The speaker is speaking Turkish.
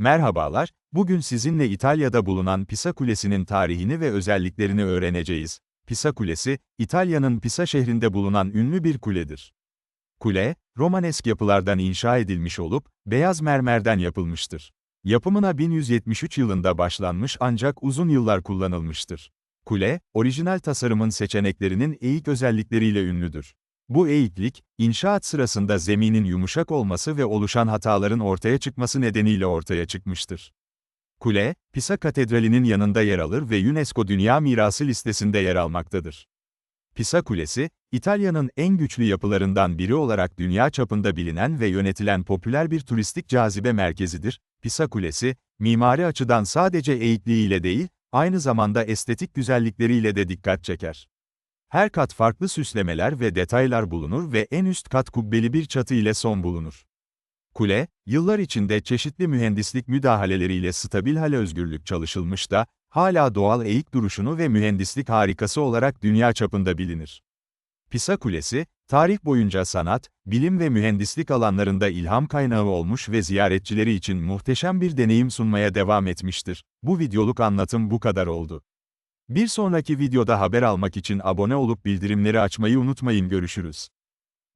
Merhabalar, bugün sizinle İtalya'da bulunan Pisa Kulesi'nin tarihini ve özelliklerini öğreneceğiz. Pisa Kulesi, İtalya'nın Pisa şehrinde bulunan ünlü bir kuledir. Kule, Romanesk yapılardan inşa edilmiş olup, beyaz mermerden yapılmıştır. Yapımına 1173 yılında başlanmış ancak uzun yıllar kullanılmıştır. Kule, orijinal tasarımın seçeneklerinin eğik özellikleriyle ünlüdür. Bu eğiklik, inşaat sırasında zeminin yumuşak olması ve oluşan hataların ortaya çıkması nedeniyle ortaya çıkmıştır. Kule, Pisa Katedrali'nin yanında yer alır ve UNESCO Dünya Mirası listesinde yer almaktadır. Pisa Kulesi, İtalya'nın en güçlü yapılarından biri olarak dünya çapında bilinen ve yönetilen popüler bir turistik cazibe merkezidir. Pisa Kulesi, mimari açıdan sadece eğikliğiyle değil, aynı zamanda estetik güzellikleriyle de dikkat çeker. Her kat farklı süslemeler ve detaylar bulunur ve en üst kat kubbeli bir çatı ile son bulunur. Kule, yıllar içinde çeşitli mühendislik müdahaleleriyle stabil hale özgürlük çalışılmış da, hala doğal eğik duruşunu ve mühendislik harikası olarak dünya çapında bilinir. Pisa Kulesi, tarih boyunca sanat, bilim ve mühendislik alanlarında ilham kaynağı olmuş ve ziyaretçileri için muhteşem bir deneyim sunmaya devam etmiştir. Bu videoluk anlatım bu kadar oldu. Bir sonraki videoda haber almak için abone olup bildirimleri açmayı unutmayın görüşürüz.